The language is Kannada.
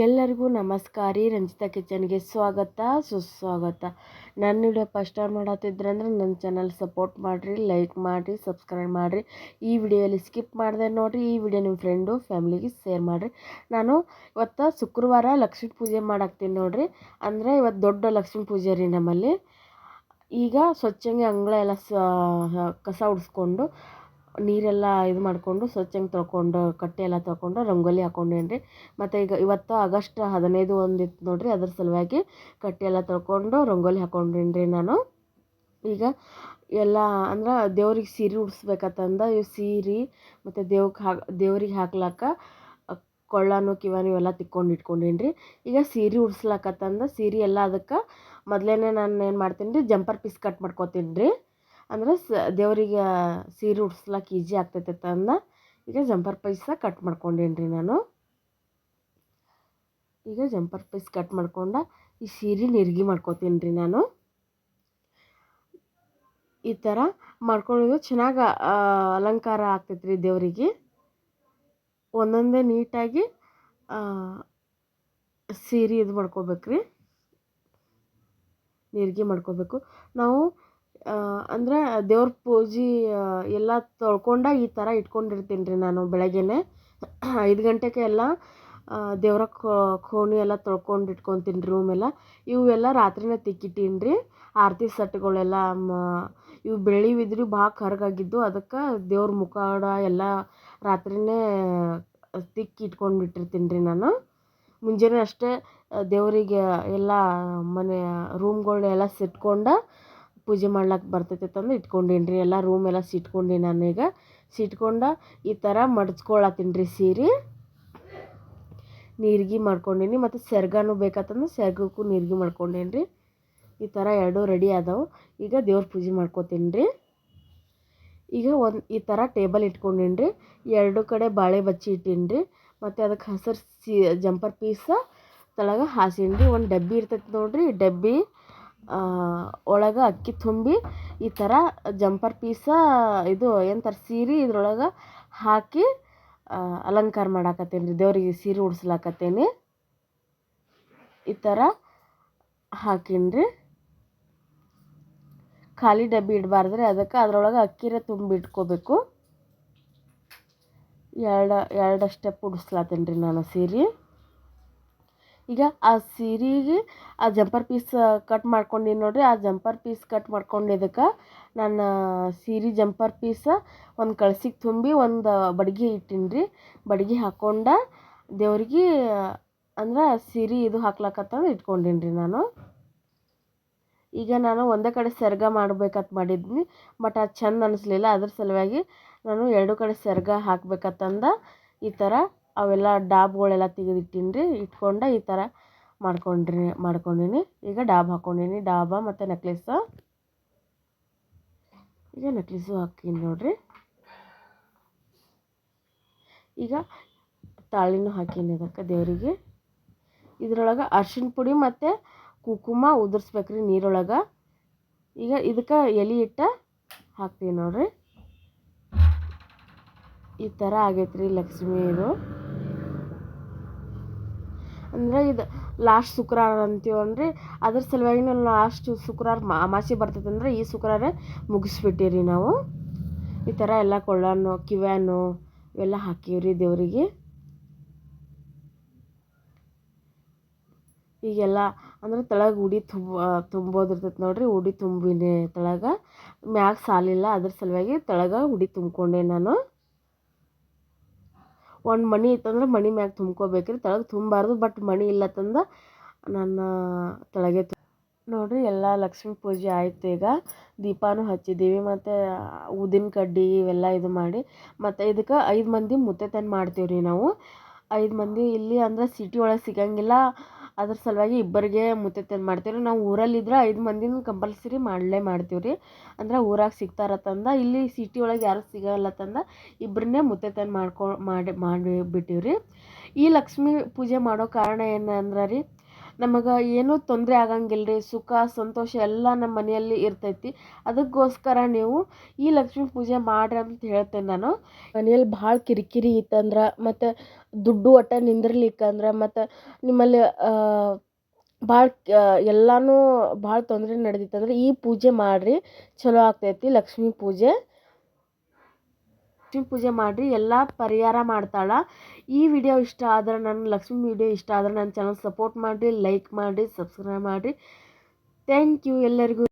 ಎಲ್ಲರಿಗೂ ನಮಸ್ಕಾರ ರೀ. ರಂಜಿತಾ ಕಿಚನ್ಗೆ ಸ್ವಾಗತ, ಸುಸ್ವಾಗತ. ನನ್ನ ವಿಡಿಯೋ ಫಸ್ಟ್ ಟೈಮ್ ಮಾಡತ್ತಿದ್ರಂದ್ರೆ ನನ್ನ ಚಾನಲ್ ಸಪೋರ್ಟ್ ಮಾಡಿರಿ, ಲೈಕ್ ಮಾಡಿರಿ, ಸಬ್ಸ್ಕ್ರೈಬ್ ಮಾಡಿರಿ. ಈ ವಿಡಿಯೋಲಿ ಸ್ಕಿಪ್ ಮಾಡಿದೆ ನೋಡಿರಿ, ಈ ವಿಡಿಯೋ ನಿಮ್ಮ ಫ್ರೆಂಡು, ಫ್ಯಾಮ್ಲಿಗೆ ಶೇರ್ ಮಾಡಿರಿ. ನಾನು ಇವತ್ತು ಶುಕ್ರವಾರ ಲಕ್ಷ್ಮೀ ಪೂಜೆ ಮಾಡಾಕ್ತೀನಿ ನೋಡಿರಿ. ಅಂದರೆ ಇವತ್ತು ದೊಡ್ಡ ಲಕ್ಷ್ಮೀ ಪೂಜೆ ರೀ ನಮ್ಮಲ್ಲಿ. ಈಗ ಸ್ವಚ್ಛಂಗೆ ಅಂಗಳ ಎಲ್ಲ ಕಸ ಉಡಿಸ್ಕೊಂಡು ನೀರೆಲ್ಲ ಇದು ಮಾಡಿಕೊಂಡು ಸ್ವಚ್ಛಂಗೆ ತೊಳ್ಕೊಂಡು, ಕಟ್ಟೆ ಎಲ್ಲ ತೊಳ್ಕೊಂಡು ರಂಗೋಲಿ ಹಾಕ್ಕೊಂಡೇನಿ ರೀ ಮತ್ತು ಈಗ ಇವತ್ತು ಆಗಸ್ಟ್ ಹದಿನೈದು ಒಂದು ಇತ್ತು ನೋಡಿರಿ, ಅದ್ರ ಸಲುವಾಗಿ ಕಟ್ಟೆ ಎಲ್ಲ ತೊಳ್ಕೊಂಡು ರಂಗೋಲಿ ಹಾಕ್ಕೊಂಡೇನಿ ರೀ ನಾನು. ಈಗ ಎಲ್ಲ ಅಂದ್ರೆ ದೇವ್ರಿಗೆ ಸೀರೆ ಉಡಿಸ್ಬೇಕಂತಂದ ಇವು ಸೀರೆ ಮತ್ತು ದೇವ್ಗೆ ಹಾಕಿ, ದೇವ್ರಿಗೆ ಹಾಕ್ಲಾಕ ಕೊಳ್ಳಾನು, ಕಿವಾನು ಇವೆಲ್ಲ ತಿಕ್ಕೊಂಡು ಇಟ್ಕೊಂಡೇನಿ ರೀ ಈಗ ಸೀರೆ ಉಡ್ಸ್ಲಕ್ಕತ್ತಂದ ಸೀರೆ ಎಲ್ಲ ಅದಕ್ಕೆ ಮೊದ್ಲೇನೆ ನಾನು ಏನು ಮಾಡ್ತೀನಿ ರೀ ಜಂಪರ್ ಪೀಸ್ ಕಟ್ ಮಾಡ್ಕೊತೀನಿ ರೀ ಅಂದ್ರೆ ಸ, ದೇವರಿಗೆ ಸೀರೆ ಉಡ್ಸ್ಲಕ್ಕೆ ಈಜಿ ಆಗ್ತೈತೆ ತಂದ, ಈಗ ಜಂಪರ್ ಪೈಸ ಕಟ್ ಮಾಡ್ಕೊಂಡೇನಿ ನಾನು. ಈಗ ಜಂಪರ್ ಪೀಸ್ ಕಟ್ ಮಾಡ್ಕೊಂಡ ಈ ಸೀರೆ ನಿರ್ಗಿ ಮಾಡ್ಕೋತೀನಿ ರೀ ನಾನು. ಈ ಥರ ಮಾಡ್ಕೊಳ್ಳೋದು ಚೆನ್ನಾಗಿ ಅಲಂಕಾರ ಆಗ್ತೈತೆ ರೀ ದೇವರಿಗೆ. ಒಂದೊಂದೇ ನೀಟಾಗಿ ಸೀರೆ ಇದು ಮಾಡ್ಕೋಬೇಕ್ರಿ. ನಿರ್ಗಿ ಮಾಡ್ಕೋಬೇಕು. ನಾವು ಅಂದರೆ ದೇವ್ರ ಪೂಜೆ ಎಲ್ಲ ತೊಳ್ಕೊಂಡು ಈ ಥರ ಇಟ್ಕೊಂಡಿರ್ತೀನಿ ರೀ ನಾನು ಬೆಳಗ್ಗೆನೆ. ಐದು ಗಂಟೆಗೆ ಎಲ್ಲ ದೇವ್ರ ಕೋಣೆ ಎಲ್ಲ ತೊಳ್ಕೊಂಡು ಇಟ್ಕೊತೀನಿ ರೂಮೆಲ್ಲ ಇವೆಲ್ಲ ರಾತ್ರಿನೇ ತಿಕ್ಕಿಟ್ಟೀನಿ ರೀ ಆರತಿ ಸೆಟ್ಗಳೆಲ್ಲ ಇವು ಬೆಳ್ಳಿವಿದ್ರಿ ಭಾಳ ಕರ್ಗಾಗಿದ್ದು. ಅದಕ್ಕೆ ದೇವ್ರ ಮುಖವಾಡ ಎಲ್ಲ ರಾತ್ರಿನೇ ತಿಕ್ಕಿ ಇಟ್ಕೊಂಡು ಬಿಟ್ಟಿರ್ತೀನಿ ರೀ ನಾನು. ಮುಂಜಾನೆ ಅಷ್ಟೇ ದೇವರಿಗೆ ಎಲ್ಲ ಮನೆ ರೂಮ್ಗಳ್ನೆಲ್ಲ ಸಿಟ್ಕೊಂಡು ಪೂಜೆ ಮಾಡ್ಲಿಕ್ಕೆ ಬರ್ತೈತೆ ತಂದು ಇಟ್ಕೊಂಡೀನಿ ರೀ. ಎಲ್ಲ ರೂಮ್ ಎಲ್ಲ ಸಿಟ್ಕೊಂಡೀನಿ ನಾನೀಗ ಸಿಟ್ಕೊಂಡು ಈ ಥರ ಮಡ್ಚ್ಕೊಳತ್ತೀನಿ ರೀ ಸೀರೆ. ನೀರ್ಗಿ ಮಾಡ್ಕೊಂಡೀನಿ ಮತ್ತು ಸೆರ್ಗನೂ ಬೇಕಾತಂದ್ರೆ ಸೆರ್ಗಕ್ಕೂ ನೀರ್ಗಿ ಮಾಡ್ಕೊಂಡೇನಿ ರೀ. ಈ ಥರ ಎರಡೂ ರೆಡಿ ಆದವು. ಈಗ ದೇವ್ರ ಪೂಜೆ ಮಾಡ್ಕೋತೀನಿ ರೀ. ಈಗ ಒಂದು ಈ ಥರ ಟೇಬಲ್ ಇಟ್ಕೊಂಡೀನಿ ಎರಡು ಕಡೆ ಬಾಳೆ ಬಚ್ಚಿ ಇಟ್ಟೀನಿ ರೀ. ಮತ್ತು ಅದಕ್ಕೆ ಹಸಿರು ಸಿ, ಜಂಪರ್ ಪೀಸ ತಳಗ ಹಾಸೀನಿ ಒಂದು ಡಬ್ಬಿ ಇರ್ತೈತೆ ನೋಡಿರಿ. ಡಬ್ಬಿ ಒಳಗೆ ಅಕ್ಕಿ ತುಂಬಿ ಈ ಥರ ಜಂಪರ್ ಪೀಸ, ಇದು ಎಂತಾರೆ ಸೀರೆ ಇದ್ರೊಳಗೆ ಹಾಕಿ ಅಲಂಕಾರ ಮಾಡಾಕತ್ತೇನೆ ರೀ ದೇವರಿಗೆ ಸೀರೆ ಉಡ್ಸ್ಲಾಕತ್ತೀನಿ. ಈ ಥರ ಹಾಕೀನಿ ರೀ ಖಾಲಿ ಡಬ್ಬಿ ಇಡಬಾರ್ದ್ರಿ. ಅದಕ್ಕೆ ಅದ್ರೊಳಗೆ ಅಕ್ಕಿರ ತುಂಬಿ ಇಟ್ಕೋಬೇಕು. ಎರಡು ಎರಡು ಸ್ಟೆಪ್ ಉಡಿಸ್ಲಾತೀನಿ ರೀ ನಾನು ಸೀರೆ. ಈಗ ಆ ಸೀರೆಗೆ ಆ ಜಂಪರ್ ಪೀಸ್ ಕಟ್ ಮಾಡ್ಕೊಂಡೀನಿ ನೋಡಿರಿ. ಆ ಜಂಪರ್ ಪೀಸ್ ಕಟ್ ಮಾಡ್ಕೊಂಡಿದ್ದಕ್ಕೆ ನಾನು ಸೀರೆ ಜಂಪರ್ ಪೀಸ ಒಂದು ಕಳ್ಸಿಗೆ ತುಂಬಿ ಒಂದು ಬಡಿಗೆ ಇಟ್ಟೀನಿ ರೀ ಬಡ್ಗೆ ಹಾಕ್ಕೊಂಡು ದೇವ್ರಿಗೆ, ಅಂದ್ರೆ ಸೀರೆ ಇದು ಹಾಕ್ಲಕ್ಕತ್ತಂದು ಇಟ್ಕೊಂಡೀನಿ ರೀ ನಾನು. ಈಗ ನಾನು ಒಂದೇ ಕಡೆ ಸೆರ್ಗ ಮಾಡ್ಬೇಕಂತ ಮಾಡಿದ್ನಿ, ಬಟ್ ಅದು ಚೆಂದ ಅನ್ನಿಸ್ಲಿಲ್ಲ ಅದ್ರ ಸಲುವಾಗಿ ನಾನು ಎರಡು ಕಡೆ ಸೆರ್ಗ ಹಾಕ್ಬೇಕತ್ತಂದ ಈ ಥರ ಅವೆಲ್ಲ ಡಾಬ್ಗಳೆಲ್ಲ ತೆಗೆದಿಟ್ಟೀನಿ ರೀ ಇಟ್ಕೊಂಡು ಈ ಥರ ಮಾಡ್ಕೊಂಡ್ರಿ, ಮಾಡ್ಕೊಂಡೀನಿ. ಈಗ ಡಾಬ್ ಹಾಕ್ಕೊಂಡೀನಿ ಡಾಬ ಮತ್ತು ನೆಕ್ಲೆಸ್ ಈಗ ನೆಕ್ಲೆಸ್ಸು ಹಾಕೀನಿ ನೋಡಿರಿ. ಈಗ ತಾಳಿನೂ ಹಾಕೀನಿ ಇದಕ್ಕೆ ದೇವರಿಗೆ. ಇದ್ರೊಳಗೆ ಅರ್ಶಿಣ ಪುಡಿ ಮತ್ತು ಕುಂಕುಮ ಉದುರ್ಸ್ಬೇಕ್ರಿ ನೀರೊಳಗೆ. ಈಗ ಇದಕ್ಕೆ ಎಲೆ ಇಟ್ಟು ಹಾಕ್ತೀವಿ ನೋಡಿರಿ. ಈ ಥರ ಆಗೈತ್ರಿ ರೀ ಲಕ್ಷ್ಮಿ ಇದು ಅಂದರೆ ಇದು ಲಾಸ್ಟ್ ಶುಕ್ರವಾರ ಅಂತೀವನ್ರಿ ಅದ್ರ ಸಲುವಾಗಿ ನಾವು ಲಾಸ್ಟ್ ಶುಕ್ರವಾರ ಅಮಾಸೆ ಬರ್ತೈತೆ ಅಂದ್ರೆ ಈ ಶುಕ್ರವಾರ ಮುಗಿಸ್ಬಿಟ್ಟಿರಿ ನಾವು. ಈ ಥರ ಎಲ್ಲ ಕೊಳ್ಳಾನು ಕಿವ್ಯಾನು ಇವೆಲ್ಲ ಹಾಕೀವ್ರಿ ದೇವರಿಗೆ. ಈಗೆಲ್ಲ ಅಂದ್ರೆ ತಳಗೆ ಉಡಿ ತುಂಬ, ತುಂಬೋದಿರ್ತೈತೆ ನೋಡಿರಿ, ಉಡಿ ತುಂಬಿನಿ ತಳಗೆ. ಮ್ಯಾಗ ಸಾಲಿಲ್ಲ, ಅದ್ರ ಸಲುವಾಗಿ ತಳಗ ಉಡಿ ತುಂಬ್ಕೊಂಡೆ ನಾನು. ಒಂದು ಮಣಿ ಇತ್ತಂದ್ರೆ ಮಣಿ ಮ್ಯಾಗ ತುಂಬ್ಕೋಬೇಕ್ರಿ ತಳಗೆ ತುಂಬಾರ್ದು ಬಟ್ ಮಣಿ ಇಲ್ಲತ್ತಂದು ನನ್ನ ತಳಗೆ ನೋಡಿರಿ, ಎಲ್ಲ ಲಕ್ಷ್ಮೀ ಪೂಜೆ ಆಯಿತು ಈಗ. ದೀಪಾನು ಹಚ್ಚಿದ್ದೀವಿ, ಮತ್ತು ಊದಿನ ಕಡ್ಡಿ ಇವೆಲ್ಲ ಇದು ಮಾಡಿ. ಮತ್ತು ಇದಕ್ಕೆ ಐದು ಮಂದಿ ಮುತ್ತೈದೆನ ಮಾಡ್ತೀವಿ ರೀ ನಾವು. ಐದು ಮಂದಿ ಇಲ್ಲಿ ಅಂದ್ರೆ ಸಿಟಿ ಒಳಗೆ ಸಿಗಂಗಿಲ್ಲ. ಅದ್ರ ಸಲುವಾಗಿ ಇಬ್ಬರಿಗೆ ಮುತ್ತೈದೆನ ಮಾಡ್ತೀವಿ ರೀ ನಾವು ಊರಲ್ಲಿದ್ರೆ ಐದು ಮಂದಿನ ಕಂಪಲ್ಸರಿ ಮಾಡಲೇ ಮಾಡ್ತೀವಿ ರೀ ಅಂದ್ರೆ ಊರಾಗ ಸಿಗ್ತಾರತ್ತಂದ ಇಲ್ಲಿ ಸಿಟಿ ಒಳಗೆ ಯಾರೂ ತಂದ ಇಬ್ಬರನ್ನೇ ಮುತ್ತೈದೆನ ಮಾಡ್ಕೊ ಮಾಡಿ ಮಾಡಿ ಬಿಟ್ಟೀವಿ ರೀ ಈ ಲಕ್ಷ್ಮೀ ಪೂಜೆ ಮಾಡೋ ಕಾರಣ ಏನಂದ್ರೆ ರೀ ನಮಗೆ ಏನೂ ತೊಂದರೆ ಆಗಂಗಿಲ್ಲ ರೀ ಸುಖ, ಸಂತೋಷ ಎಲ್ಲ ನಮ್ಮ ಮನೆಯಲ್ಲಿ ಇರ್ತೈತಿ. ಅದಕ್ಕೋಸ್ಕರ ನೀವು ಈ ಲಕ್ಷ್ಮೀ ಪೂಜೆ ಮಾಡ್ರಿ ಅಂತ ಹೇಳ್ತೇನೆ ನಾನು. ಮನೆಯಲ್ಲಿ ಭಾಳ ಕಿರಿಕಿರಿ ಇತ್ತಂದ್ರೆ, ಮತ್ತು ದುಡ್ಡು ಒಟ್ಟು ನಿಂದಿರ್ಲಿಕ್ಕಂದ್ರೆ, ಮತ್ತು ನಿಮ್ಮಲ್ಲಿ ಭಾಳ ಎಲ್ಲನೂ ಭಾಳ ತೊಂದರೆ ನಡೆದಿತ್ತಂದ್ರೆ ಈ ಪೂಜೆ ಮಾಡಿರಿ, ಚಲೋ ಆಗ್ತೈತಿ ಲಕ್ಷ್ಮೀ ಪೂಜೆ. ಲಕ್ಷ್ಮೀ ಪೂಜೆ ಮಾಡಿರಿ, ಎಲ್ಲ ಪರಿಹಾರ ಮಾಡ್ತಾಳೆ. ಈ ವಿಡಿಯೋ ಇಷ್ಟ ಆದ್ರೆ ನನ್ನ ಲಕ್ಷ್ಮೀ ವಿಡಿಯೋ ಇಷ್ಟ ಆದ್ರೆ ನನ್ನ ಚಾನಲ್ ಸಪೋರ್ಟ್ ಮಾಡಿರಿ ಲೈಕ್ ಮಾಡಿರಿ ಸಬ್ಸ್ಕ್ರೈಬ್ ಮಾಡಿರಿ. ಥ್ಯಾಂಕ್ ಯು ಎಲ್ಲರಿಗೂ.